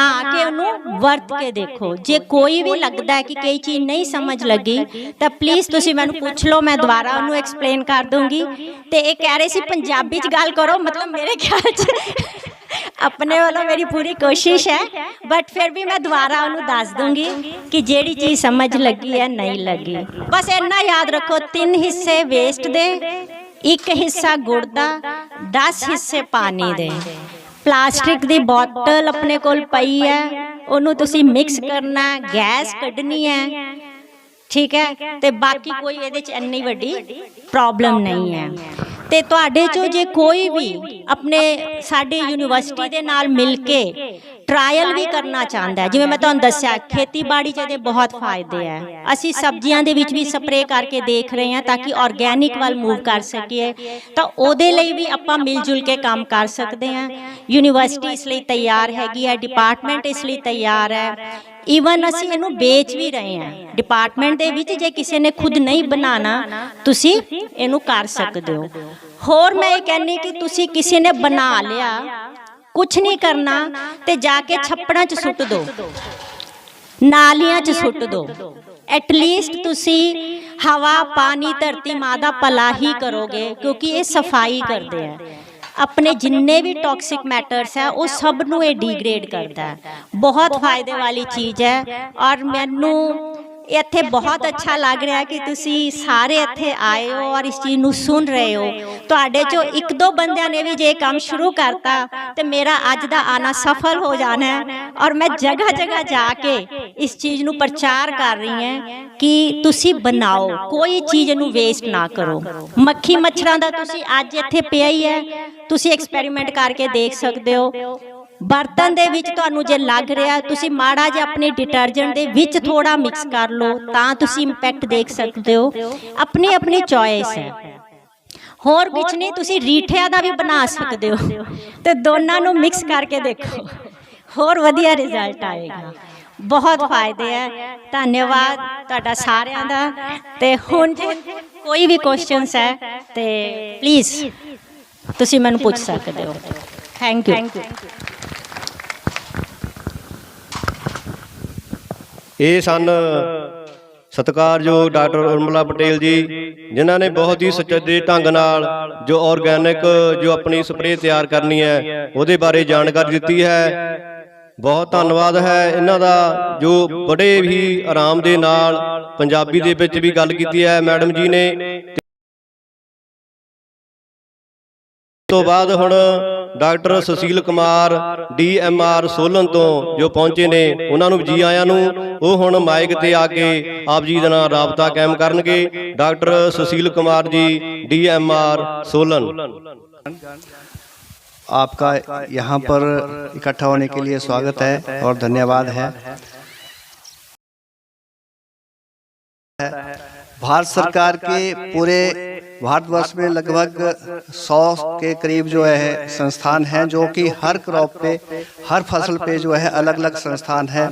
ਬਣਾ ਕੇ ਉਹਨੂੰ ਵਰਤ ਕੇ ਦੇਖੋ। ਜੇ ਕੋਈ ਵੀ ਲੱਗਦਾ ਹੈ ਕਿ ਕਈ ਚੀਜ਼ ਨਹੀਂ ਸਮਝ ਲੱਗੀ ਤਾਂ ਪਲੀਜ਼ ਤੁਸੀਂ ਮੈਨੂੰ ਪੁੱਛ ਲਓ ਮੈਂ ਦੁਬਾਰਾ ਉਹਨੂੰ ਐਕਸਪਲੇਨ ਕਰ ਦੂੰਗੀ। ਤੇ ਇਹ ਕਹਿ ਰਹੇ ਸੀ ਪੰਜਾਬੀ 'ਚ ਗੱਲ ਕਰੋ ਮਤਲਬ ਮੇਰੇ ਖਿਆਲ 'ਚ ਆਪਣੇ ਵੱਲੋਂ ਮੇਰੀ ਪੂਰੀ ਕੋਸ਼ਿਸ਼ ਹੈ ਬਟ ਫਿਰ ਵੀ ਮੈਂ ਦੁਬਾਰਾ ਉਹਨੂੰ ਦੱਸ ਦੂੰਗੀ ਕਿ ਜਿਹੜੀ ਚੀਜ਼ ਸਮਝ ਲੱਗੀ ਹੈ ਨਹੀਂ ਲੱਗੀ। ਬਸ ਇੰਨਾ ਯਾਦ ਰੱਖੋ ਤਿੰਨ ਹਿੱਸੇ ਵੇਸਟ ਦੇ ਇੱਕ ਹਿੱਸਾ ਗੁੜ ਦਾ 10 ਹਿੱਸੇ ਪਾਣੀ ਦੇ। ਪਲਾਸਟਿਕ ਦੀ ਬੋਤਲ ਆਪਣੇ ਕੋਲ ਪਈ ਹੈ। ਉਹਨੂੰ ਤੁਸੀਂ ਮਿਕਸ ਕਰਨਾ ਗੈਸ ਕੱਢਣੀ ਹੈ। ਠੀਕ ਹੈ? ਤੇ ਬਾਕੀ ਕੋਈ ਇਹਦੇ ਚ ਇੰਨੀ ਵੱਡੀ ਪ੍ਰੋਬਲਮ ਨਹੀਂ ਹੈ। ਤੇ ਤੁਹਾਡੇ ਚੋਂ ਜੇ ਕੋਈ ਵੀ ਆਪਣੇ ਸਾਡੀ ਯੂਨੀਵਰਸਿਟੀ ਦੇ ਨਾਲ ਮਿਲ ਕੇ ਟਰਾਇਲ ਵੀ ਕਰਨਾ ਚਾਹੁੰਦਾ ਹੈ। ਜਿਵੇਂ ਮੈਂ ਤੁਹਾਨੂੰ ਦੱਸਿਆ, ਖੇਤੀਬਾੜੀ 'ਚ ਇਹਦੇ ਬਹੁਤ ਫਾਇਦੇ ਹੈ। ਅਸੀਂ ਸਬਜ਼ੀਆਂ ਦੇ ਵਿੱਚ ਵੀ ਸਪਰੇਅ ਕਰਕੇ ਦੇਖ ਰਹੇ ਹਾਂ ਤਾਂ ਕਿ ਆਰਗੈਨਿਕ ਵੱਲ ਮੂਵ ਕਰ ਸਕੀਏ। ਤਾਂ ਉਹਦੇ ਲਈ ਵੀ ਆਪਾਂ ਮਿਲ ਜੁਲ ਕੇ ਕੰਮ ਕਰ ਸਕਦੇ ਹਾਂ। ਯੂਨੀਵਰਸਿਟੀ ਇਸ ਲਈ ਤਿਆਰ ਹੈਗੀ ਹੈ ਡਿਪਾਰਟਮੈਂਟ ਇਸ ਲਈ ਤਿਆਰ ਹੈ। ਈਵਨ ਅਸੀਂ ਇਹਨੂੰ ਵੇਚ ਵੀ ਰਹੇ ਹਾਂ। ਡਿਪਾਰਟਮੈਂਟ ਦੇ ਵਿੱਚ ਜੇ ਕਿਸੇ ਨੇ ਖੁਦ ਨਹੀਂ ਬਣਾਣਾ ਤੁਸੀਂ ਇਹਨੂੰ ਕਰ ਸਕਦੇ ਹੋ। ਹੋਰ ਮੈਂ ਇਹ ਕਹਿੰਨੀ ਕਿ ਤੁਸੀਂ ਕਿਸੇ ਨੇ ਬਣਾ ਲਿਆ ਕੁਝ ਨਹੀਂ ਕਰਨਾ ਤੇ ਜਾ ਕੇ ਛੱਪੜਾਂ 'ਚ ਸੁੱਟ ਦਿਓ ਨਾਲੀਆਂ 'ਚ ਸੁੱਟ ਦਿਓ ਐਟ ਲੀਸਟ ਤੁਸੀਂ ਹਵਾ ਪਾਣੀ ਧਰਤੀ ਮਾਂ ਦਾ ਭਲਾ ਹੀ ਕਰੋਗੇ ਕਿਉਂਕਿ ਇਹ ਸਫ਼ਾਈ ਕਰਦੇ ਆ। ਆਪਣੇ ਜਿੰਨੇ ਵੀ ਟੌਕਸਿਕ ਮੈਟਰਸ ਹੈ ਉਹ ਸਭ ਨੂੰ ਇਹ ਡੀਗ੍ਰੇਡ ਕਰਦਾ। ਹੈ ਬਹੁਤ ਫਾਇਦੇ ਵਾਲੀ ਚੀਜ਼ ਹੈ ਔਰ ਮੈਨੂੰ ਇੱਥੇ ਬਹੁਤ ਅੱਛਾ ਲੱਗ ਰਿਹਾ ਕਿ ਤੁਸੀਂ ਸਾਰੇ ਇੱਥੇ ਆਏ ਹੋ ਔਰ ਇਸ ਚੀਜ਼ ਨੂੰ ਸੁਣ ਰਹੇ ਹੋ। ਤੁਹਾਡੇ ਚੋਂ ਇੱਕ ਦੋ ਬੰਦਿਆਂ ਨੇ ਵੀ ਜੇ ਕੰਮ ਸ਼ੁਰੂ ਕਰਤਾ, ਤੇ ਮੇਰਾ ਅੱਜ ਦਾ ਆਣਾ ਸਫਲ ਹੋ ਜਾਣਾ ਹੈ ਔਰ ਮੈਂ ਜਗ੍ਹਾ ਜਗ੍ਹਾ ਜਾ ਕੇ ਇਸ ਚੀਜ਼ ਨੂੰ ਪ੍ਰਚਾਰ ਕਰ ਰਹੀ ਹਾਂ ਕਿ ਤੁਸੀਂ ਬਣਾਓ, ਕੋਈ ਚੀਜ਼ ਨੂੰ ਵੇਸਟ ਨਾ ਕਰੋ। ਮੱਖੀ ਮੱਛਰਾਂ ਦਾ ਤੁਸੀਂ ਅੱਜ ਇੱਥੇ ਪਿਆ ਹੀ ਹੈ। ਤੁਸੀਂ ਐਕਸਪੈਰੀਮੈਂਟ ਕਰਕੇ ਦੇਖ ਸਕਦੇ ਹੋ। ਬਰਤਨ ਦੇ ਵਿੱਚ ਤੁਹਾਨੂੰ ਜੇ ਲੱਗ ਰਿਹਾ, ਤੁਸੀਂ ਮਾੜਾ ਜਿਹਾ ਆਪਣੇ ਡਿਟਰਜੈਂਟ ਦੇ ਵਿੱਚ ਥੋੜਾ ਮਿਕਸ ਕਰ ਲਓ, ਤਾਂ ਤੁਸੀਂ ਇੰਪੈਕਟ ਦੇਖ ਸਕਦੇ ਹੋ। ਆਪਣੀ ਆਪਣੀ ਚੋਇਸ ਹੈ। ਹੋਰ ਕੁਝ ਨਹੀਂ, ਤੁਸੀਂ ਰੀਠਿਆਂ ਦਾ ਵੀ ਬਣਾ ਸਕਦੇ ਹੋ। ਤੇ ਦੋਨਾਂ ਨੂੰ ਮਿਕਸ ਕਰਕੇ ਦੇਖੋ। ਹੋਰ ਵਧੀਆ ਰਿਜ਼ਲਟ ਆਏਗਾ। ਬਹੁਤ ਫਾਇਦੇ ਹੈ ਧੰਨਵਾਦ ਤੁਹਾਡਾ ਸਾਰਿਆਂ ਦਾ। ਤੇ ਹੁਣ ਜੇ ਕੋਈ ਵੀ ਕੁਐਸਚਨਸ ਹੈ, ਤੇ ਪਲੀਜ਼ ਤੁਸੀਂ ਮੈਨੂੰ ਪੁੱਛ ਸਕਦੇ ਹੋ। ਥੈਂਕ ਯੂ ਇਹ ਸਨ ਸਤਿਕਾਰਯੋਗ ਡਾਕਟਰ ਉਰਮਲਾ ਪਟੇਲ ਜੀ, ਜਿਨ੍ਹਾਂ ਨੇ ਬਹੁਤ ਹੀ ਸੁਚੱਜੇ ਢੰਗ ਨਾਲ ਜੋ ਆਰਗੈਨਿਕ ਜੋ ਆਪਣੀ ਸਪਰੇਅ ਤਿਆਰ ਕਰਨੀ ਹੈ, ਉਹਦੇ ਬਾਰੇ ਜਾਣਕਾਰੀ ਦਿੱਤੀ ਹੈ। ਬਹੁਤ ਧੰਨਵਾਦ ਹੈ ਇਹਨਾਂ ਦਾ, ਜੋ ਬੜੇ ਹੀ ਆਰਾਮ ਦੇ ਨਾਲ ਪੰਜਾਬੀ ਦੇ ਵਿੱਚ ਵੀ ਗੱਲ ਕੀਤੀ ਹੈ। ਮੈਡਮ ਜੀ ਨੇ ਤੋਂ ਬਾਅਦ ਹੁਣ ਡਾਕਟਰ ਸੁਸ਼ੀਲ ਕੁਮਾਰ ਡੀਐਮਆਰ ਸੋਲਨ ਤੋਂ ਜੋ ਪਹੁੰਚੇ ਨੇ ਉਹਨਾਂ ਨੂੰ ਜੀ ਆਇਆਂ ਨੂੰ ਉਹ ਹੁਣ ਮਾਈਕ ਤੇ ਆ ਕੇ ਆਪ ਜੀ ਦੇ ਨਾਲ ਰਾਬਤਾ ਕਾਇਮ ਕਰਨਗੇ ਡਾਕਟਰ ਸੁਸ਼ੀਲ ਕੁਮਾਰ ਜੀ ਡੀਐਮਆਰ ਸੋਲਨ आपका यहाँ पर इकट्ठा होने के लिए स्वागत है और धन्यवाद है भारत सरकार के पूरे भारतवर्ष में लगभग 100 के करीब जो है संस्थान हैं, जो कि हर क्रॉप पे, हर फ़सल पे जो है अलग अलग संस्थान है।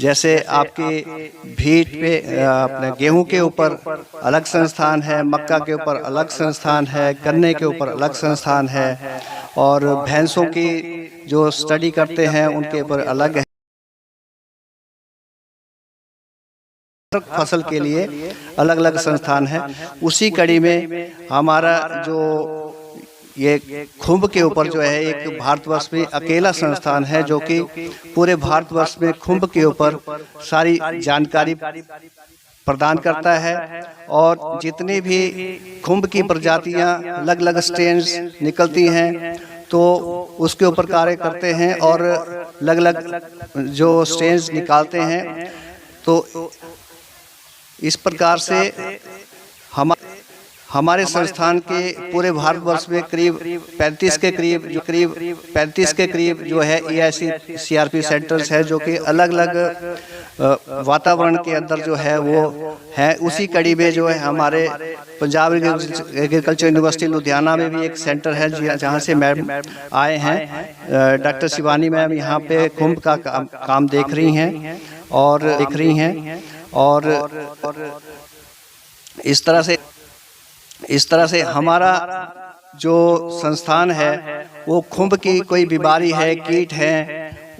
जैसे आपके भीट पे अपने गेहूँ के ऊपर अलग संस्थान है, मक्का के ऊपर अलग संस्थान है, गन्ने के ऊपर अलग संस्थान है, और भैंसों की जो स्टडी करते हैं, उनके ऊपर अलग है फ़सल के लिए अलग अलग संस्थान है। उसी कड़ी में हमारा जो ये खुम्ब के ऊपर जो है, एक भारतवर्ष में अकेला संस्थान है, जो कि पूरे भारतवर्ष में खुम्ब के ऊपर सारी जानकारी प्रदान करता है और जितनी भी खुम्ब की प्रजातियाँ अलग अलग स्ट्रेन्स निकलती हैं तो उसके ऊपर कार्य करते हैं और अलग अलग जो स्ट्रेन्स निकालते हैं तो इस प्रकार से हम हमारे संस्थान के पूरे भारतवर्ष में करीब 35 के करीब जो करीब 35 के करीब जो है A I C C R P centres है जो कि अलग अलग वातावरण के अंदर जो है वो है उसी कड़ी में जो है हमारे पंजाब एग्रीकल्चर यूनिवर्सिटी लुधियाना में भी एक सेंटर है जहाँ से मैम आए हैं। डॉक्टर शिवानी मैम यहाँ पे कुंभ का काम देख रही हैं और देख रही हैं। और इस तरह से, इस तरह से हमारा जो संस्थान है, वो खुम्ब की कोई बीमारी है, कीट है,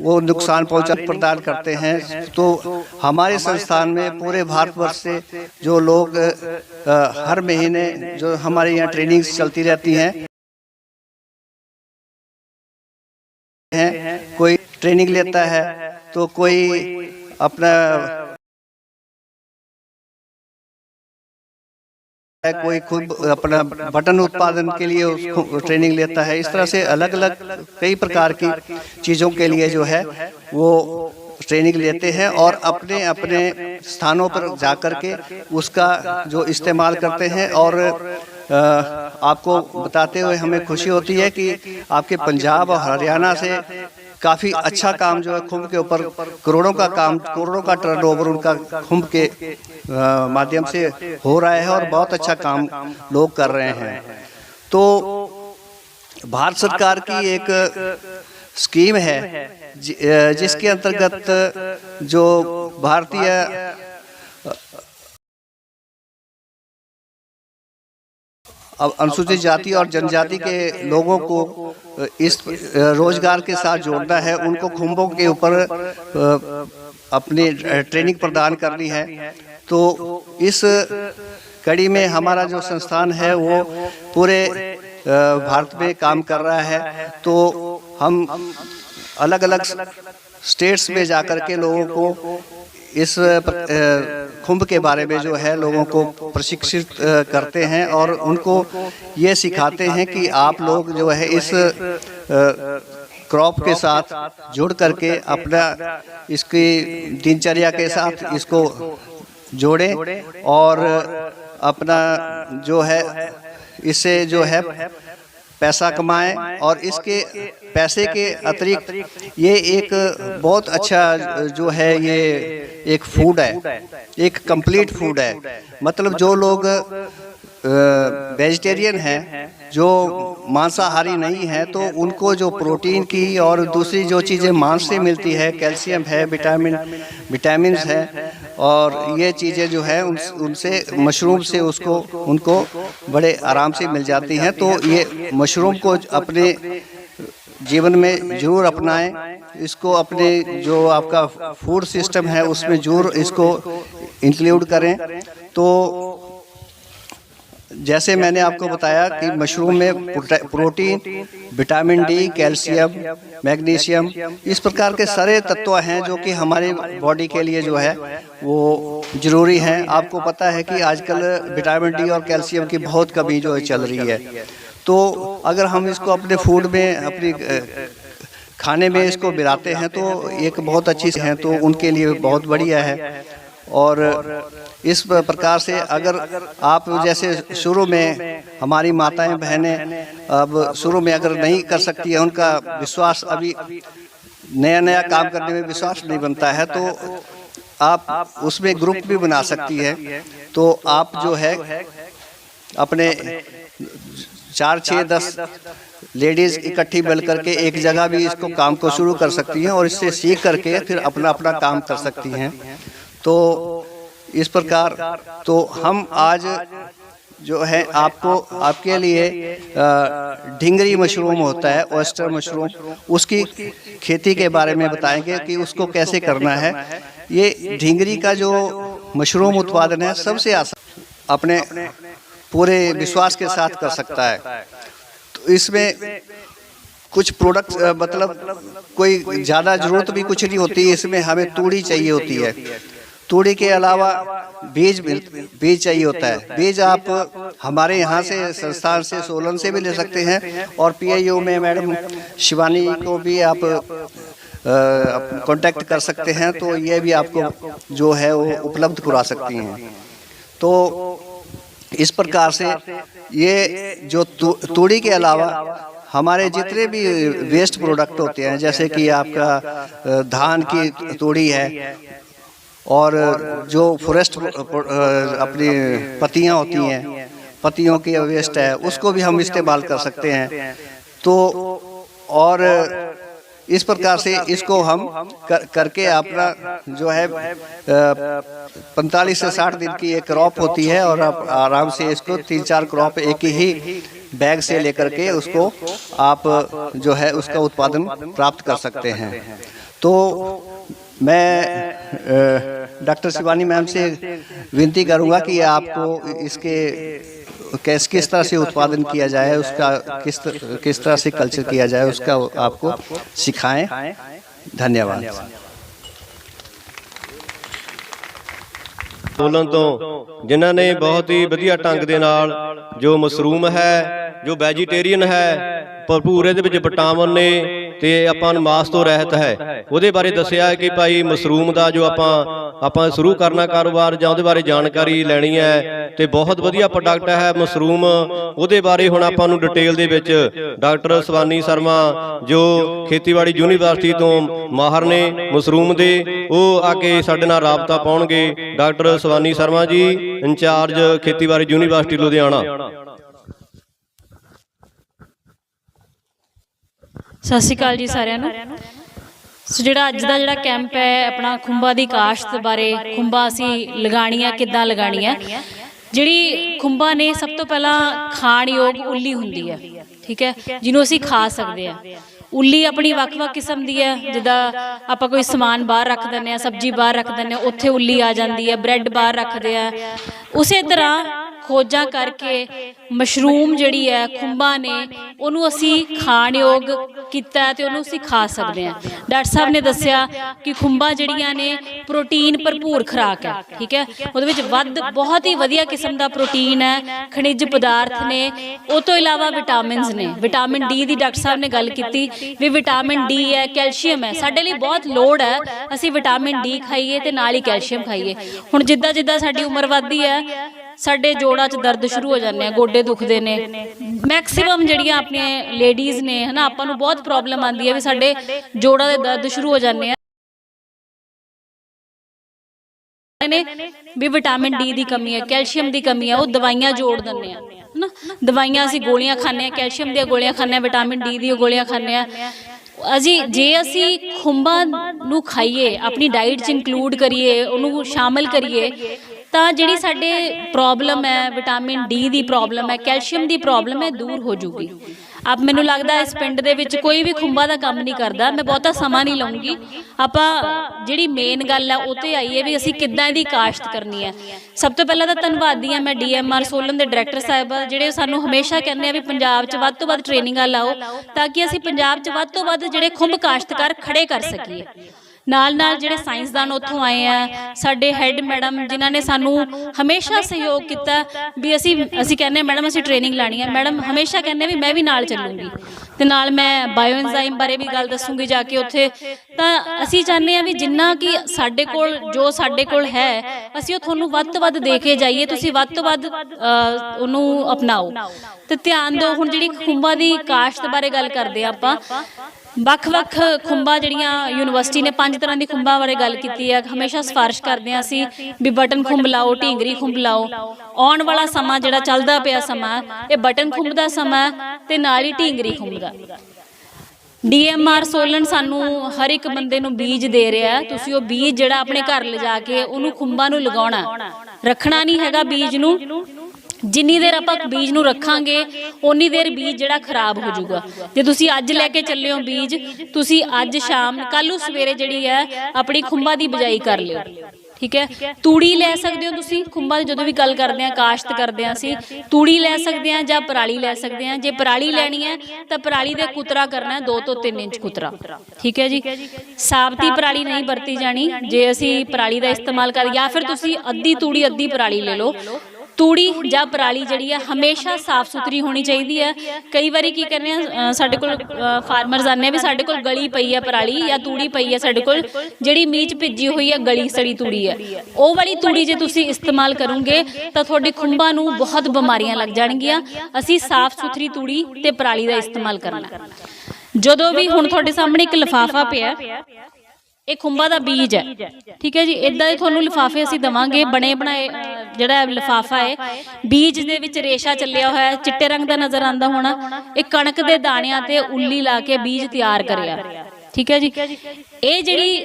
वो नुकसान पहुँचा प्रदान करते हैं। तो हमारे संस्थान में पूरे भारतवर्ष से जो लोग हर महीने जो हमारे यहाँ ट्रेनिंग चलती रहती हैं कोई ट्रेनिंग लेता है तो कोई अपना है, कोई खुद अपना बटन उत्पादन के लिए उसको ट्रेनिंग लेता है। इस तरह से अलग अलग कई प्रकार की चीज़ों के लिए जो है, वो ट्रेनिंग लेते हैं और अपने अपने स्थानों पर जाकर के उसका जो इस्तेमाल करते हैं और आपको बताते हुए हमें खुशी होती है कि आपके पंजाब और हरियाणा से काफ़ी अच्छा काम जो है कुंभ के ऊपर करोड़ों का काम करोड़ों का टर्न ओवर उनका कुंभ के माध्यम से हो रहा है और बहुत अच्छा काम लोग कर रहे हैं। तो भारत सरकार की एक स्कीम है जिसके अंतर्गत जो भारतीय अनुसूचित जाति और जनजाति के लोगों को इस रोज़गार के साथ जोड़ना है उनको खुम्बों के ऊपर अपनी ट्रेनिंग प्रदान करनी है। तो इस कड़ी में हमारा जो संस्थान है वो पूरे भारत में काम कर रहा है। तो हम अलग अलग स्टेट्स में जाकर के लोगों को इस कुंभ के बारे में जो है लोगों को प्रशिक्षित करते हैं और उनको ये सिखाते हैं कि आप लोग जो है इस क्रॉप के साथ जुड़ करके अपना इसकी दिनचर्या के साथ इसको जोड़ें और अपना जो है, इससे जो है पैसा कमाएँ और इसके पैसे के अतिरिक्त ये एक बहुत अच्छा जो है ये एक फ़ूड है। एक कंप्लीट फ़ूड है। मतलब जो लोग वेजिटेरियन हैं जो मांसाहारी नहीं है तो उनको जो प्रोटीन की और दूसरी जो चीज़ें मांस से मिलती है कैल्शियम है विटामिन विटामिन है और ये चीज़ें जो है उन, उनसे मशरूम से उसको उनको बड़े आराम से मिल जाती हैं तो ये मशरूम को अपने जीवन में ज़रूर अपनाएँ इसको अपने जो आपका फ़ूड सिस्टम है उसमें ज़रूर इसको इंक्लूड करें तो जैसे मैंने आपको बताया कि मशरूम में protein vitamin D calcium magnesium इस प्रकार के सारे तत्व हैं जो कि हमारे बॉडी के लिए जो है वो ज़रूरी हैं। आपको पता है कि आजकल विटामिन डी और कैल्शियम की बहुत कमी जो है चल रही है। तो अगर हम इसको अपने फ़ूड में अपनी खाने में इसको मिलाते हैं तो एक बहुत अच्छी है तो उनके लिए बहुत बढ़िया है। और इस प्रकार से अगर आप जैसे शुरू में हमारी माताएँ, बहनें अब शुरू में अगर नहीं कर सकती है, उनका विश्वास अभी नया नया काम करने में विश्वास नहीं बनता है तो आप उसमें ग्रुप भी बना सकती है। तो आप जो है, अपने चार छः दस लेडीज़ इकट्ठी मिल करके एक जगह भी इसको काम को शुरू कर सकती हैं और इससे सीख करके फिर अपना अपना काम कर सकती हैं। तो इस प्रकार तो हम आज जो है आपको, आपके लिए ढिंगरी मशरूम होता है ऑयस्टर मशरूम, उसकी खेती के बारे में बताएँगे कि उसको कैसे करना है। ये ढिंगरी का जो मशरूम उत्पादन है, सबसे आसान अपने पूरे विश्वास के साथ कर सकता है। तो इसमें कुछ प्रोडक्ट मतलब कोई ज़्यादा ज़रूरत भी कुछ नहीं होती, इसमें हमें तूड़ी चाहिए होती है। तूड़ी के अलावा बीज बीज चाहिए होता है। बीज आप हमारे यहाँ से संस्थान से सोलन से भी ले सकते हैं और पीआईओ में मैडम शिवानी को भी आप कांटेक्ट कर सकते हैं तो ये भी आपको जो है वो उपलब्ध करा सकती हैं। तो इस प्रकार से ये जो तूड़ी के अलावा हमारे जितने भी वेस्ट प्रोडक्ट होते हैं जैसे कि आपका धान की तूड़ी है। और जो फॉरेस्ट अपनी पत्तियाँ होती हैं पत्तियों की वेस्ट है उसको भी हम इस्तेमाल कर सकते हैं। तो और इस प्रकार से इसको हम कर, करके अपना जो है पैंतालीस से साठ दिन की एक क्रॉप होती है और आप आराम से इसको तीन चार क्रॉप एक ही बैग से लेकर के उसको आप जो है उसका उत्पादन प्राप्त कर सकते हैं। तो मैं अ, डॉक्टर शिवानी मैम से विनती करूंगा कि आपको इसके कैस किस तरह से उत्पादन किया जाए उसका किस तर- किस तरह से कल्चर किया जाए उसका आपको सिखाएं धन्यवाद ਬੋਲਣ ਤੋਂ ਜਿਨ੍ਹਾਂ ਨੇ ਬਹੁਤ ਹੀ ਵਧੀਆ ਢੰਗ ਦੇ ਨਾਲ ਜੋ ਮਸ਼ਰੂਮ ਹੈ ਜੋ ਵੈਜੀਟੇਰੀਅਨ ਹੈ ਭਰਪੂਰ ਇਹਦੇ ਵਿੱਚ ਵਿਟਾਮਿਨ ਨੇ ਤੇ ਆਪਾਂ ਨੂੰ ਮਾਸ ਤੋਂ ਰਹਿਤ ਹੈ। ਉਹਦੇ ਬਾਰੇ ਦੱਸਿਆ ਹੈ ਕਿ ਭਾਈ ਮਸ਼ਰੂਮ ਦਾ ਜੋ ਆਪਾਂ ਆਪਾਂ ਸ਼ੁਰੂ ਕਰਨਾ ਕਾਰੋਬਾਰ ਜਾਂ ਉਹਦੇ ਬਾਰੇ ਜਾਣਕਾਰੀ ਲੈਣੀ ਹੈ ਤੇ ਬਹੁਤ ਵਧੀਆ ਪ੍ਰੋਡਕਟ ਹੈ ਮਸ਼ਰੂਮ। ਉਹਦੇ ਬਾਰੇ ਹੁਣ ਆਪਾਂ ਨੂੰ ਡਿਟੇਲ ਦੇ ਵਿੱਚ ਡਾਕਟਰ ਸਵਾਨੀ ਸ਼ਰਮਾ ਜੋ ਖੇਤੀਬਾੜੀ ਯੂਨੀਵਰਸਿਟੀ ਤੋਂ ਮਾਹਰ ਨੇ ਮਸ਼ਰੂਮ ਦੇ, ਉਹ ਆ ਕੇ ਸਾਡੇ ਨਾਲ ਰਾਬਤਾ ਪਾਉਣਗੇ। ਡਾਕਟਰ ਸਵਾਨੀ ਸ਼ਰਮਾ ਜੀ, ਇੰਚਾਰਜ ਖੇਤੀਬਾੜੀ ਯੂਨੀਵਰਸਿਟੀ ਲੁਧਿਆਣਾ। ਸਤਿ ਸ਼੍ਰੀ ਅਕਾਲ ਜੀ ਸਾਰਿਆਂ ਨੂੰ। ਸੋ ਜਿਹੜਾ ਅੱਜ ਦਾ ਜਿਹੜਾ ਕੈਂਪ ਹੈ, ਆਪਣਾ ਖੁੰਬਾਂ ਦੀ ਕਾਸ਼ਤ ਬਾਰੇ ਖੁੰਬਾਂ ਅਸੀਂ ਲਗਾਣੀਆਂ ਕਿੱਦਾਂ ਲਗਾਣੀਆਂ ਜਿਹੜੀ ਖੁੰਬਾਂ ਨੇ ਸਭ ਤੋਂ ਪਹਿਲਾਂ ਖਾਣ ਯੋਗ ਉੱਲੀ ਹੁੰਦੀ ਹੈ, ਠੀਕ ਹੈ? ਜਿਹਨੂੰ ਅਸੀਂ ਖਾ ਸਕਦੇ ਆ ਉੱਲੀ ਆਪਣੀ ਵੱਖ-ਵੱਖ ਕਿਸਮ ਦੀ ਹੈ, ਜਿੱਦਾਂ ਆਪਾਂ ਕੋਈ ਸਮਾਨ ਬਾਹਰ ਰੱਖ ਦਿੰਦੇ ਆ ਸਬਜ਼ੀ ਬਾਹਰ ਰੱਖ ਦਿੰਦੇ ਆ ਉੱਥੇ ਉੱਲੀ ਆ ਜਾਂਦੀ ਹੈ, ਬ੍ਰੈਡ ਬਾਹਰ ਰੱਖਦੇ ਆ ਉਸੇ ਤਰ੍ਹਾਂ ਖੋਜਾਂ ਕਰਕੇ ਮਸ਼ਰੂਮ ਜਿਹੜੀ ਹੈ, ਖੁੰਬਾਂ ਨੇ, ਉਹਨੂੰ ਅਸੀਂ ਖਾਣ ਯੋਗ ਕੀਤਾ ਹੈ ਤੇ ਉਹਨੂੰ ਅਸੀਂ ਖਾ ਸਕਦੇ ਹਾਂ। ਡਾਕਟਰ ਸਾਹਿਬ ਨੇ ਦੱਸਿਆ ਕਿ ਖੁੰਬਾਂ ਜਿਹੜੀਆਂ ਨੇ, ਪ੍ਰੋਟੀਨ ਭਰਪੂਰ ਖੁਰਾਕ ਹੈ, ਠੀਕ ਹੈ? ਉਹਦੇ ਵਿੱਚ ਵੱਧ, ਬਹੁਤ ਹੀ ਵਧੀਆ ਕਿਸਮ ਦਾ ਪ੍ਰੋਟੀਨ ਹੈ, ਖਣਿਜ ਪਦਾਰਥ ਨੇ, ਉਹ ਤੋਂ ਇਲਾਵਾ ਵਿਟਾਮਿਨਸ ਨੇ। ਵਿਟਾਮਿਨ ਡੀ ਦੀ ਡਾਕਟਰ ਸਾਹਿਬ ਨੇ ਗੱਲ ਕੀਤੀ ਵੀ ਵਿਟਾਮਿਨ ਡੀ ਹੈ, ਕੈਲਸ਼ੀਅਮ ਹੈ। ਸਾਡੇ ਲਈ ਬਹੁਤ ਲੋੜ ਹੈ, ਅਸੀਂ ਵਿਟਾਮਿਨ ਡੀ ਖਾਈਏ ਤੇ ਨਾਲ ਹੀ ਕੈਲਸ਼ੀਅਮ ਖਾਈਏ। ਹੁਣ ਜਿੱਦਾਂ ਜਿੱਦਾਂ ਸਾਡੀ ਉਮਰ ਵੱਧਦੀ ਹੈ ਸਾਡੇ ਜੋੜਾਂ 'ਚ ਦਰਦ ਸ਼ੁਰੂ ਹੋ ਜਾਂਦੇ ਆ ਗੋਡੇ ਦੁਖਦੇ ਨੇ। ਮੈਕਸਿਮਮ ਜਿਹੜੀਆਂ ਆਪਣੀਆਂ ਲੇਡੀਜ਼ ਨੇ ਹਨਾ ਆਪਾਂ ਨੂੰ ਬਹੁਤ ਪ੍ਰੋਬਲਮ ਆਉਂਦੀ ਹੈ ਵੀ ਸਾਡੇ ਜੋੜਾਂ ਦੇ ਦਰਦ ਸ਼ੁਰੂ ਹੋ ਜਾਂਦੇ ਆ। ਨੇ ਵੀ ਵਿਟਾਮਿਨ ਡੀ ਦੀ ਕਮੀ ਹੈ ਕੈਲਸ਼ੀਅਮ ਦੀ ਕਮੀ ਹੈ ਉਹ ਦਵਾਈਆਂ ਜੋੜ ਦਿੰਦੇ ਆ ਹਨਾ। ਦਵਾਈਆਂ ਅਸੀਂ ਗੋਲੀਆਂ ਖਾਂਦੇ ਆ ਕੈਲਸ਼ੀਅਮ ਦੀਆਂ ਗੋਲੀਆਂ ਖਾਂਦੇ ਆ ਵਿਟਾਮਿਨ ਡੀ ਦੀਆਂ ਗੋਲੀਆਂ ਖਾਂਦੇ ਆ। ਅਜੀ ਜੇ ਅਸੀਂ ਖੁੰਬਾਂ ਨੂੰ ਖਾਈਏ ਆਪਣੀ ਡਾਈਟ 'ਚ ਇਨਕਲੂਡ ਕਰੀਏ ਉਹਨੂੰ ਸ਼ਾਮਲ ਕਰੀਏ ਤਾਂ ਜਿਹੜੀ ਸਾਡੇ ਪ੍ਰੋਬਲਮ ਹੈ ਵਿਟਾਮਿਨ ਡੀ ਦੀ ਪ੍ਰੋਬਲਮ ਹੈ ਕੈਲਸ਼ੀਅਮ ਦੀ ਪ੍ਰੋਬਲਮ ਹੈ ਦੂਰ ਹੋ ਜੂਗੀ। ਆਪ ਮੈਨੂੰ ਲੱਗਦਾ ਇਸ ਪਿੰਡ ਦੇ ਵਿੱਚ ਕੋਈ ਵੀ ਖੁੰਬਾਂ ਦਾ ਕੰਮ ਨਹੀਂ ਕਰਦਾ ਮੈਂ ਬਹੁਤਾ ਸਮਾਂ ਨਹੀਂ ਲਵਾਂਗੀ ਆਪਾਂ ਜਿਹੜੀ ਮੇਨ ਗੱਲ ਹੈ ਉਹ ਤੇ ਆਈਏ ਵੀ ਅਸੀਂ ਕਿੱਦਾਂ ਇਹਦੀ ਕਾਸ਼ਤ ਕਰਨੀ ਹੈ। ਸਭ ਤੋਂ ਪਹਿਲਾਂ ਤਾਂ ਧੰਨਵਾਦੀ ਹਾਂ ਮੈਂ ਡੀਐਮਆਰ ਸੋਲਨ ਦੇ ਡਾਇਰੈਕਟਰ ਸਾਹਿਬ ਜਿਹੜੇ ਸਾਨੂੰ ਹਮੇਸ਼ਾ ਕਹਿੰਦੇ ਆ ਵੀ ਪੰਜਾਬ 'ਚ ਵੱਧ ਤੋਂ ਵੱਧ ਟ੍ਰੇਨਿੰਗਾਂ ਲਾਓ ਤਾਂ ਕਿ ਅਸੀਂ ਪੰਜਾਬ 'ਚ ਵੱਧ ਤੋਂ ਵੱਧ ਜਿਹੜੇ ਖੁੰਬ ਕਾਸ਼ਤਕਾਰ ਖੜੇ ਕਰ ਸਕੀਏ। ਨਾਲ ਨਾਲ ਜਿਹੜੇ ਸਾਇੰਸਦਾਨ ਉੱਥੋਂ ਆਏ ਆ, ਸਾਡੇ ਹੈੱਡ ਮੈਡਮ ਜਿਨ੍ਹਾਂ ਨੇ ਸਾਨੂੰ ਹਮੇਸ਼ਾ ਸਹਿਯੋਗ ਕੀਤਾ ਵੀ ਅਸੀਂ ਅਸੀਂ ਕਹਿੰਦੇ ਮੈਡਮ ਅਸੀਂ ਟ੍ਰੇਨਿੰਗ ਲਾਣੀ ਹੈ ਮੈਡਮ ਹਮੇਸ਼ਾ ਕਹਿੰਦੇ ਵੀ ਮੈਂ ਵੀ ਨਾਲ ਚੱਲੂੰਗੀ। ਤੇ ਨਾਲ ਮੈਂ ਬਾਇਓ ਐਂਜ਼ਾਈਮ ਬਾਰੇ ਵੀ ਗੱਲ ਦੱਸੂੰਗੀ ਜਾ ਕੇ ਉੱਥੇ। ਤਾਂ ਅਸੀਂ ਚਾਹੁੰਦੇ ਆ ਵੀ ਜਿੰਨਾ ਕਿ ਸਾਡੇ ਕੋਲ, ਜੋ ਸਾਡੇ ਕੋਲ ਹੈ, ਅਸੀਂ ਉਹ ਤੁਹਾਨੂੰ ਵੱਧ ਤੋਂ ਵੱਧ ਦੇ ਕੇ ਜਾਈਏ। ਤੁਸੀਂ ਵੱਧ ਤੋਂ ਵੱਧ ਉਹਨੂੰ ਅਪਣਾਓ। ਤੇ ਧਿਆਨ ਦਿਓ, ਹੁਣ ਜਿਹੜੀ ਖੁੰਬਾਂ ਦੀ ਕਾਸ਼ਤ ਬਾਰੇ ਗੱਲ ਕਰਦੇ ਆ ਆਪਾਂ ਵੱਖ-ਵੱਖ ਖੁੰਬਾਂ ਜਿਹੜੀਆਂ ਯੂਨੀਵਰਸਿਟੀ ਨੇ ਪੰਜ ਤਰ੍ਹਾਂ ਦੀ ਖੁੰਬਾਂ ਬਾਰੇ ਗੱਲ ਕੀਤੀ ਹੈ। ਹਮੇਸ਼ਾ ਸਿਫਾਰਿਸ਼ ਕਰਦੇ ਆ ਅਸੀਂ ਵੀ ਬਟਨ ਖੁੰਬ ਲਾਓ, ਢੀਂਗਰੀ ਖੁੰਬ ਲਾਓ। ਆਉਣ ਵਾਲਾ ਸਮਾਂ ਜਿਹੜਾ ਚੱਲਦਾ ਪਿਆ ਸਮਾਂ, ਇਹ ਬਟਨ ਖੁੰਬ ਦਾ ਸਮਾਂ ਤੇ ਨਾਲ ਹੀ ਢੀਂਗਰੀ ਖੁੰਬ ਦਾ। ਡੀਐਮਆਰ ਸੋਲਨ ਸਾਨੂੰ ਹਰ ਇੱਕ ਬੰਦੇ ਨੂੰ ਬੀਜ ਦੇ ਰਿਹਾ ਤੁਸੀਂ ਉਹ ਬੀਜ ਜਿਹੜਾ ਆਪਣੇ ਘਰ ਲਿਜਾ ਕੇ ਉਹਨੂੰ ਖੁੰਬਾਂ ਨੂੰ ਲਗਾਉਣਾ। ਰੱਖਣਾ ਨਹੀਂ ਹੈਗਾ ਬੀਜ ਨੂੰ। ਜਿੰਨੀ ਦੇਰ ਆਪਾਂ ਬੀਜ ਨੂੰ ਰੱਖਾਂਗੇ, ਓਨੀ ਦੇਰ ਬੀਜ ਜਿਹੜਾ ਖਰਾਬ ਹੋ ਜਾਊਗਾ। ਜੇ ਤੁਸੀਂ ਅੱਜ ਲੈ ਕੇ ਚੱਲੇ ਹੋ ਬੀਜ, ਤੁਸੀਂ ਅੱਜ ਸ਼ਾਮ, ਕੱਲ੍ਹ ਨੂੰ ਸਵੇਰੇ ਜਿਹੜੀ ਹੈ, ਆਪਣੀ ਖੁੰਬਾਂ ਦੀ ਬਜਾਈ ਕਰ ਲਿਓ। ਠੀਕ ਹੈ? ਤੂੜੀ ਲੈ ਸਕਦੇ ਹੋ ਤੁਸੀਂ? ਖੁੰਬਾਂ ਦੀ ਜਦੋਂ ਵੀ ਗੱਲ ਕਰਦੇ ਆ ਕਾਸ਼ਤ ਕਰਦੇ ਆ ਅਸੀਂ, ਤੂੜੀ ਲੈ ਸਕਦੇ ਆ ਜਾਂ ਪਰਾਲੀ ਲੈ ਸਕਦੇ ਆ ਜੇ ਪਰਾਲੀ ਲੈਣੀ ਹੈ, ਤਾਂ ਪਰਾਲੀ ਦੇ ਕੁਤਰਾ ਕਰਨਾ ਹੈ 2 ਤੋਂ 3 ਇੰਚ ਕੁਤਰਾ। ਠੀਕ ਹੈ ਜੀ? ਸਾਬਤੀ ਪਰਾਲੀ ਨਹੀਂ ਵਰਤੀ ਜਾਣੀ। ਜੇ ਅਸੀਂ ਪਰਾਲੀ ਦਾ ਇਸਤੇਮਾਲ ਕਰ ਜਾਂ ਫਿਰ ਤੁਸੀਂ ਅੱਧੀ ਤੂੜੀ, ਅੱਧੀ ਪਰਾਲੀ ਲੈ ਲਓ। ਤੂੜੀ ਜਾਂ ਪਰਾਲੀ ਜਿਹੜੀ ਹੈ ਹਮੇਸ਼ਾ ਸਾਫ਼ ਸੁਥਰੀ ਹੋਣੀ ਚਾਹੀਦੀ ਹੈ ਕਈ ਵਾਰੀ ਕੀ ਕਰਨੇ ਆ ਸਾਡੇ ਕੋਲ ਫਾਰਮਰਸ ਆਨੇ ਆ ਵੀ ਸਾਡੇ ਕੋਲ ਗਲੀ ਪਈ ਹੈ ਪਰਾਲੀ ਜਾਂ ਤੂੜੀ ਪਈ ਹੈ ਸਾਡੇ ਕੋਲ, ਜਿਹੜੀ ਮੀਂਹ 'ਚ ਭਿੱਜੀ ਹੋਈ ਆ, ਗਲੀ ਸੜੀ ਤੂੜੀ ਹੈ ਉਹ ਵਾਲੀ ਤੂੜੀ ਜੇ ਤੁਸੀਂ ਇਸਤੇਮਾਲ ਕਰੋਗੇ, ਤਾਂ ਤੁਹਾਡੇ ਖੁੰਬਾਂ ਨੂੰ ਬਹੁਤ ਬਿਮਾਰੀਆਂ ਲੱਗ ਜਾਣਗੀਆਂ। ਅਸੀਂ ਸਾਫ਼ ਸੁਥਰੀ ਤੂੜੀ ਤੇ ਪਰਾਲੀ ਦਾ ਇਸਤੇਮਾਲ ਕਰਨਾ। ਜਦੋਂ ਵੀ ਹੁਣ ਤੁਹਾਡੇ ਸਾਹਮਣੇ ਇੱਕ ਲਿਫਾਫਾ ਪਿਆ, ਇਹ ਖੁੰਬਾਂ ਦਾ ਬੀਜ ਹੈ। ਠੀਕ ਹੈ ਜੀ ਇਦਾਂ ਦੇ ਤੁਹਾਨੂੰ ਲਿਫਾਫੇ ਅਸੀਂ ਦਵਾਂਗੇ, ਬਣੇ ਬਣਾਏ ਜਿਹੜਾ ਲਿਫਾਫਾ ਹੈ ਬੀਜ ਦੇ ਵਿੱਚ ਰੇਸ਼ਾ ਚੱਲਿਆ ਹੋਇਆ ਹੈ, ਚਿੱਟੇ ਰੰਗ ਦਾ ਨਜ਼ਰ ਆਂਦਾ ਹੋਣਾ, ਇਹ ਕਣਕ ਦੇ ਦਾਣਿਆਂ ਤੇ ਉੱਲੀ ਲਾ ਕੇ ਬੀਜ ਤਿਆਰ ਕਰਿਆ। ਠੀਕ ਹੈ ਜੀ? ਇਹ ਜਿਹੜੀ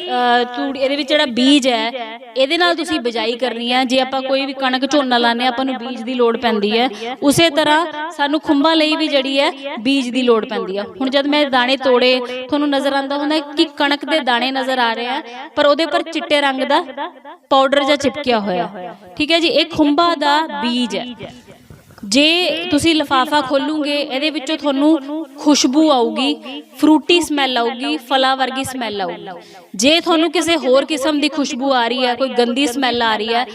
ਤੂੜੀ ਇਹਦੇ ਵਿੱਚ ਜਿਹੜਾ ਬੀਜ ਹੈ ਇਹਦੇ ਨਾਲ ਤੁਸੀਂ ਬਿਜਾਈ ਕਰਨੀ ਹੈ। ਜੇ ਆਪਾਂ ਕੋਈ ਵੀ ਕਣਕ ਝੋਨਾ ਹਾਂ ਆਪਾਂ ਨੂੰ ਬੀਜ ਦੀ ਲੋੜ ਪੈਂਦੀ ਹੈ। ਉਸੇ ਤਰ੍ਹਾਂ ਸਾਨੂੰ ਖੁੰਬਾਂ ਲਈ ਵੀ ਜਿਹੜੀ ਹੈ ਬੀਜ ਦੀ ਲੋੜ ਪੈਂਦੀ ਹੈ। ਹੁਣ ਜਦ ਮੈਂ ਦਾਣੇ ਤੋੜੇ ਤੁਹਾਨੂੰ ਨਜ਼ਰ ਆਉਂਦਾ ਹੁੰਦਾ ਕਿ ਕਣਕ ਦੇ ਦਾਣੇ ਨਜ਼ਰ ਆ ਰਹੇ ਆ ਪਰ ਉਹਦੇ ਪਰ ਚਿੱਟੇ ਰੰਗ ਦਾ ਪਾਊਡਰ ਜਿਹਾ ਚਿਪਕਿਆ ਹੋਇਆ ਠੀਕ ਹੈ ਜੀ? ਇਹ ਖੁੰਬਾਂ ਦਾ ਬੀਜ ਹੈ। ਜੇ ਤੁਸੀਂ ਲਫਾਫਾ ਖੋਲੂਗੇ, ਇਹਦੇ ਵਿੱਚੋਂ ਤੁਹਾਨੂੰ ਖੁਸ਼ਬੂ ਆਊਗੀ, ਫਰੂਟੀ ਸਮੈਲ ਆਊਗੀ, ਫਲਾ ਵਰਗੀ ਸਮੈਲ ਆਊਗੀ। ਜੇ ਤੁਹਾਨੂੰ ਕਿਸੇ ਹੋਰ ਕਿਸਮ ਦੀ ਖੁਸ਼ਬੂ ਆ ਰਹੀ ਹੈ, ਕੋਈ ਗੰਦੀ ਸਮੈਲ ਆ ਰਹੀ ਹੈ,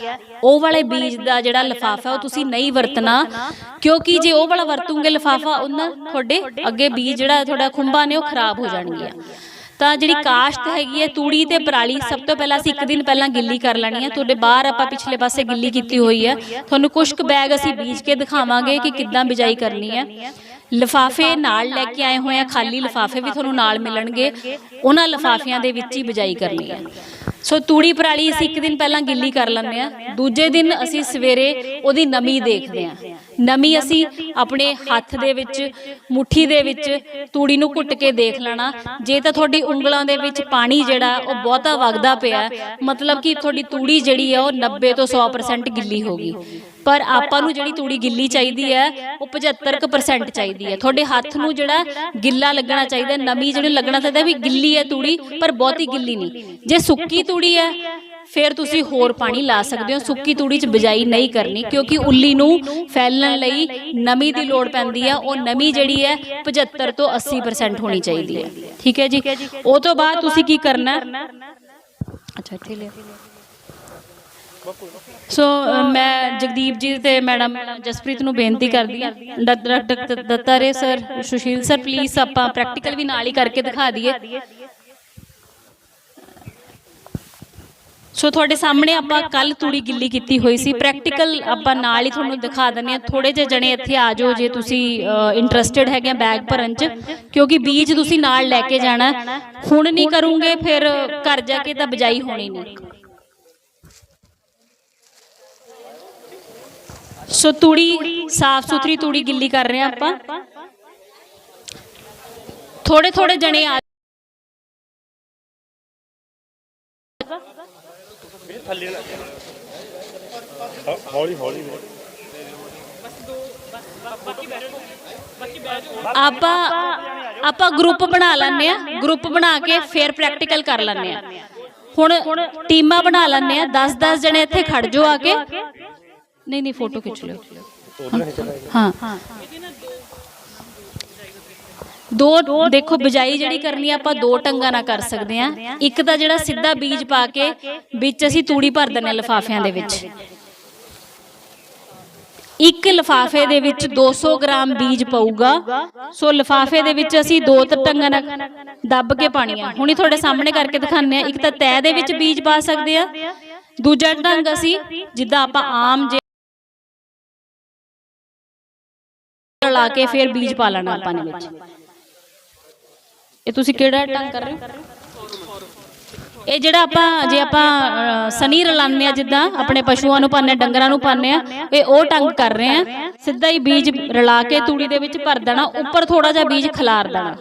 ਉਹ ਵਾਲੇ ਬੀਜ ਦਾ ਜਿਹੜਾ ਲਫਾਫਾ, ਉਹ ਤੁਸੀਂ ਨਹੀਂ ਵਰਤਣਾ। ਕਿਉਂਕਿ ਜੇ ਉਹ ਵਾਲਾ ਵਰਤੋਗੇ ਲਫਾਫਾ, ਉਹਨਾਂ ਤੁਹਾਡੇ ਅੱਗੇ ਬੀਜ ਜਿਹੜਾ, ਤੁਹਾਡਾ ਖੁੰਬਾਂ ਨੇ ਉਹ ਖਰਾਬ ਹੋ ਜਾਣਗੀਆਂ। ਤਾਂ ਜਿਹੜੀ ਕਾਸ਼ਤ ਹੈਗੀ ਹੈ ਤੂੜੀ ਤੇ ਪਰਾਲੀ ਸਭ ਤੋਂ ਪਹਿਲਾਂ ਅਸੀਂ ਇੱਕ ਦਿਨ ਪਹਿਲਾਂ ਗਿੱਲੀ ਕਰ ਲੈਣੀ ਹੈ। ਤੁਹਾਡੇ ਬਾਹਰ ਆਪਾਂ ਪਿਛਲੇ ਪਾਸੇ ਗਿੱਲੀ ਕੀਤੀ ਹੋਈ ਹੈ। ਤੁਹਾਨੂੰ ਕੁਝ ਕੁ ਬੈਗ ਅਸੀਂ ਬੀਜ ਕੇ ਦਿਖਾਵਾਂਗੇ ਕਿ ਕਿੱਦਾਂ ਬਿਜਾਈ ਕਰਨੀ ਹੈ। ਲਿਫਾਫੇ ਨਾਲ ਲੈ ਕੇ ਆਏ ਹੋਏ ਆ ਖਾਲੀ ਲਿਫਾਫੇ ਵੀ ਤੁਹਾਨੂੰ ਨਾਲ ਮਿਲਣਗੇ। ਉਹਨਾਂ ਲਿਫਾਫਿਆਂ ਦੇ ਵਿੱਚ ਹੀ ਬਿਜਾਈ ਕਰਨੀ ਹੈ। ਸੋ ਤੂੜੀ ਪਰਾਲੀ ਅਸੀਂ ਇੱਕ ਦਿਨ ਪਹਿਲਾਂ ਗਿੱਲੀ ਕਰ ਲੈਂਦੇ ਆ ਦੂਜੇ ਦਿਨ ਅਸੀਂ ਸਵੇਰੇ ਉਹਦੀ ਨਮੀ ਦੇਖਦੇ ਆ ਨਮੀ ਅਸੀਂ ਆਪਣੇ ਹੱਥ ਦੇ ਵਿੱਚ, ਮੁਠੀ ਦੇ ਵਿੱਚ ਤੂੜੀ ਨੂੰ ਘੁੱਟ ਕੇ ਦੇਖ ਲੈਣਾ। ਜੇ ਤਾਂ ਤੁਹਾਡੀ ਉਂਗਲਾਂ ਦੇ ਵਿੱਚ ਪਾਣੀ ਜਿਹੜਾ, ਉਹ ਬਹੁਤਾ ਵਗਦਾ ਪਿਆ ਮਤਲਬ ਕਿ ਤੁਹਾਡੀ ਤੂੜੀ ਜਿਹੜੀ ਆ ਉਹ 90 ਤੋਂ 100% ਗਿੱਲੀ ਹੋ ਗਈ। ਪਰ ਆਪਾਂ ਨੂੰ ਜਿਹੜੀ ਤੂੜੀ ਗਿੱਲੀ ਚਾਹੀਦੀ ਹੈ, ਉਹ 75% ਚਾਹੀਦੀ ਹੈ। ਤੁਹਾਡੇ ਹੱਥ ਨੂੰ ਜਿਹੜਾ ਗਿੱਲਾ ਲੱਗਣਾ ਚਾਹੀਦਾ, ਨਮੀ ਜਿਹੜੀ ਲੱਗਣਾ ਚਾਹੀਦਾ ਵੀ ਗਿੱਲੀ ਹੈ ਤੂੜੀ, ਪਰ ਬਹੁਤੀ ਗਿੱਲੀ ਨਹੀਂ। ਜੇ ਸੁੱਕੀ ਤੂੜੀ ਹੈ। ਫਿਰ ਤੁਸੀਂ ਹੋਰ ਪਾਣੀ ਲਾ ਸਕਦੇ ਹੋ। ਸੁੱਕੀ ਤੂੜੀ 'ਚ ਬਿਜਾਈ ਨਹੀਂ ਕਰਨੀ ਕਿਉਂਕਿ ਉੱਲੀ ਨੂੰ ਫੈਲਣ ਲਈ ਨਮੀ ਦੀ ਲੋੜ ਪੈਂਦੀ ਹੈ। ਉਹ ਨਮੀ ਜਿਹੜੀ ਹੈ 75 ਤੋਂ 80% ਹੋਣੀ ਚਾਹੀਦੀ ਹੈ। ਠੀਕ ਹੈ ਜੀ? ਉਹ ਤੋਂ ਬਾਅਦ ਤੁਸੀਂ ਕੀ ਕਰਨਾ? ਅੱਛਾ ਇੱਥੇ ਲਿਆ। ਸੋ ਮੈਂ ਜਗਦੀਪ ਜੀ ਤੇ ਮੈਡਮ ਜਸਪ੍ਰੀਤ ਨੂੰ ਬੇਨਤੀ ਕਰਦੀ ਹਾਂ। Doctor Dattare sir Sushil sir please ਆਪਾਂ ਪ੍ਰੈਕਟੀਕਲ ਵੀ ਨਾਲ ਹੀ ਕਰਕੇ ਦਿਖਾ ਦਈਏ। ਸੋ ਤੁਹਾਡੇ ਸਾਹਮਣੇ ਆਪਾਂ ਕੱਲ ਤੂੜੀ ਗਿੱਲੀ ਕੀਤੀ ਹੋਈ ਸੀ। ਪ੍ਰੈਕਟੀਕਲ ਆਪਾਂ ਨਾਲ ਹੀ ਤੁਹਾਨੂੰ ਦਿਖਾ ਦਿੰਦੇ ਆ ਥੋੜੇ ਜਿਹੇ ਜਣੇ ਇੱਥੇ ਆ ਜਾਓ ਜੇ ਤੁਸੀਂ ਇੰਟਰਸਟਿਡ ਹੈਗੇ ਆ ਬੈਗ ਭਰਨ ਚ। ਕਿਉਂਕਿ ਬੀਜ ਤੁਸੀਂ ਨਾਲ ਲੈ ਕੇ ਜਾਣਾ ਹੁਣ ਨਹੀਂ ਕਰੋਗੇ, ਫਿਰ ਘਰ ਜਾ ਕੇ ਤਾਂ ਬਜਾਈ ਹੋਣੀ ਨਹੀਂ। ਸੋ ਤੂੜੀ ਸਾਫ਼ ਸੁਥਰੀ ਤੂੜੀ ਗਿੱਲੀ ਕਰ ਰਹੇ ਆ ਆਪਾਂ। ਥੋੜੇ ਥੋੜੇ ਜਣੇ ਆ ਆਪਾਂ ਆਪਾਂ ਗਰੁੱਪ ਬਣਾ ਲੈਂਦੇ ਆ ਗਰੁੱਪ ਬਣਾ ਕੇ ਫਿਰ ਪ੍ਰੈਕਟੀਕਲ ਕਰ ਲੈਂਦੇ ਆ ਹੁਣ ਟੀਮਾਂ ਬਣਾ ਲੈਂਦੇ ਆ 10 10 ਜਣੇ ਇੱਥੇ ਖੜ ਜਾਓ ਆ ਕੇ ਨਹੀਂ ਨਹੀਂ ਫੋਟੋ ਖਿੱਚ ਲਿਓ ਹਾਂ ਦੋ ਦੇਖੋ, ਬਿਜਾਈ ਜਿਹੜੀ ਕਰਨੀ ਆ, ਆਪਾਂ ਦੋ ਟੰਗਾਂ ਨਾਲ ਕਰ ਸਕਦੇ ਆ। ਇੱਕ ਤਾਂ ਜਿਹੜਾ ਸਿੱਧਾ ਬੀਜ ਪਾ ਕੇ, ਵਿੱਚ ਅਸੀਂ ਤੂੜੀ ਭਰ ਦਿੰਦੇ ਆ ਲਿਫਾਫਿਆਂ ਦੇ ਵਿੱਚ। ਇੱਕ ਲਿਫਾਫੇ ਦੇ ਵਿੱਚ 200 ਗ੍ਰਾਮ ਬੀਜ ਪਊਗਾ। ਸੋ ਲਿਫਾਫੇ ਦੇ ਵਿੱਚ ਅਸੀਂ ਦੋ ਤਿੰਨ ਟੰਗਾਂ ਨਾਲ ਦੱਬ ਕੇ ਪਾਣੀ ਆ। ਹੁਣੀ ਤੁਹਾਡੇ ਸਾਹਮਣੇ ਕਰਕੇ ਦਿਖਾਉਂਦੇ ਆ। ਇੱਕ ਤਾਂ ਤੈ ਦੇ ਵਿੱਚ ਬੀਜ ਪਾ ਸਕਦੇ ਆ। ਦੂਜਾ ਢੰਗ ਅਸੀਂ ਜਿੱਦਾਂ ਆਪਾਂ ਆਮ ਜੇ ਲਾ ਕੇ ਫਿਰ ਬੀਜ ਪਾ ਲੈਣਾ ਆਪਾਂ ਨੇ ਵਿੱਚ। ਇਹ ਤੁਸੀਂ ਕਿਹੜਾ ਢੰਗ ਕਰ ਰਹੇ ਹੋ? ਇਹ ਜਿਹੜਾ ਆਪਾਂ, ਜੇ ਆਪਾਂ ਸਨੀ ਰਲਾਉਂਦੇ ਆ ਜਿੱਦਾਂ, ਆਪਣੇ ਪਸ਼ੂਆਂ ਨੂੰ ਪਾਉਂਦੇ ਡੰਗਰਾਂ ਨੂੰ ਪਾਉਂਦੇ ਆ, ਇਹ ਉਹ ਢੰਗ ਕਰ ਰਹੇ ਆ। ਸਿੱਧਾ ਹੀ ਬੀਜ ਰਲਾ ਕੇ ਤੂੜੀ ਦੇ ਵਿੱਚ ਭਰ ਦੇਣਾ, ਉੱਪਰ ਥੋੜਾ ਜਿਹਾ ਬੀਜ ਖਿਲਾਰ ਦੇਣਾ।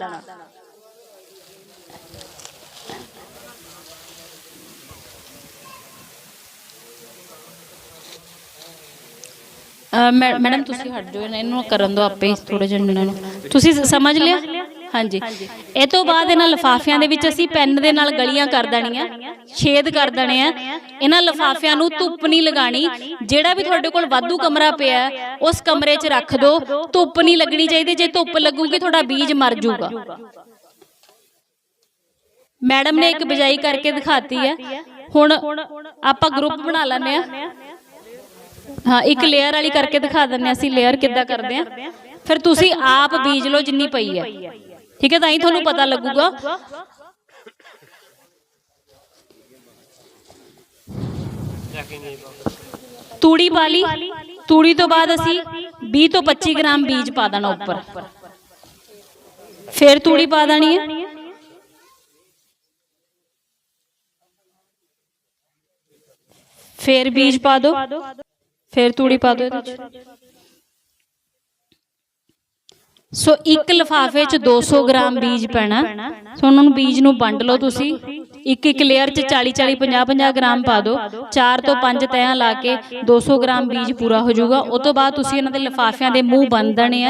ਮੈਡਮ, ਤੁਸੀਂ ਹਟ ਜਾਓ, ਇਹਨੂੰ ਕਰਨ ਦੋ ਆਪੇ ਥੋੜੇ ਜਿਹੇ ਇਹਨਾਂ ਨੂੰ। ਤੁਸੀਂ ਸਮਝ ਲਿਆ? ਹਾਂਜੀ। ਇਹ ਤੋਂ ਬਾਅਦ ਇਹਨਾਂ ਲਫਾਫਿਆਂ ਦੇ ਵਿੱਚ ਅਸੀਂ ਪੈਨ ਦੇ ਨਾਲ ਗਲੀਆਂ ਕਰ ਦੇਣੀਆਂ ਛੇਦ ਕਰ ਦੇਣੇ ਆ ਇਹਨਾਂ ਲਫਾਫਿਆਂ ਨੂੰ ਧੁੱਪ ਨਹੀਂ ਲਗਾਣੀ ਜਿਹੜਾ ਵੀ ਤੁਹਾਡੇ ਕੋਲ ਵਾਧੂ ਕਮਰਾ ਪਿਆ ਉਸ ਕਮਰੇ 'ਚ ਰੱਖ ਦਿਓ ਧੁੱਪ ਨਹੀਂ ਲੱਗਣੀ ਚਾਹੀਦੀ ਜੇ ਧੁੱਪ ਲੱਗੂਗੀ ਤੁਹਾਡਾ ਬੀਜ ਮਰ ਜਾਊਗਾ ਮੈਡਮ ਨੇ ਇੱਕ ਬਿਜਾਈ ਕਰਕੇ ਦਿਖਾਤੀ ਹੈ। ਹੁਣ ਆਪਾਂ ਗਰੁੱਪ ਬਣਾ ਲੈਂਦੇ ਆ ਹਾਂ। ਇੱਕ ਲੇਅਰ ਵਾਲੀ ਕਰਕੇ ਦਿਖਾ ਦਿੰਨੇ ਹਾਂ। ਅਸੀਂ ਲੇਅਰ ਕਿੱਦਾਂ ਕਰਦੇ ਆ ਫਿਰ ਤੁਸੀਂ ਆਪ ਬੀਜ ਲਓ ਜਿੰਨੀ ਪਈ ਹੈ। ਠੀਕ ਹੈ ਤਾਂ ਹੀ ਤੁਹਾਨੂੰ ਪਤਾ ਲੱਗੂਗਾ। ਤੂੜੀ ਪਾ ਲਈ। ਤੂੜੀ ਤੋਂ ਬਾਅਦ ਅਸੀਂ 20 ਤੋਂ 25 ਗ੍ਰਾਮ ਬੀਜ ਪਾ ਦੇਣਾ ਉੱਪਰ। ਫਿਰ ਤੂੜੀ ਪਾ ਦੇਣੀ ਹੈ। ਫਿਰ ਬੀਜ ਪਾ ਦਿਓ ਫਿਰ ਤੂੜੀ ਪਾ ਦਿਓ ਸੋ ਇੱਕ ਲਿਫਾਫੇ 'ਚ 200 ਗ੍ਰਾਮ ਬੀਜ ਪੈਣਾ। ਸੋ ਉਹਨਾਂ ਨੂੰ ਬੀਜ ਨੂੰ ਵੰਡ ਲਓ ਤੁਸੀਂ। ਇੱਕ ਇੱਕ ਲੇਅਰ 'ਚ 40 40 50 50 ਗ੍ਰਾਮ ਪਾ ਦਿਓ। 4 ਤੋਂ 5 ਤੈਆਂ ਲਾ ਕੇ 200 ਗ੍ਰਾਮ ਬੀਜ ਪੂਰਾ ਹੋ ਜਾਊਗਾ। ਉਸ ਤੋਂ ਬਾਅਦ ਤੁਸੀਂ ਇਹਨਾਂ ਦੇ ਲਿਫਾਫਿਆਂ ਦੇ ਮੂੰਹ ਬੰਨ ਦੇਣੇ ਆ।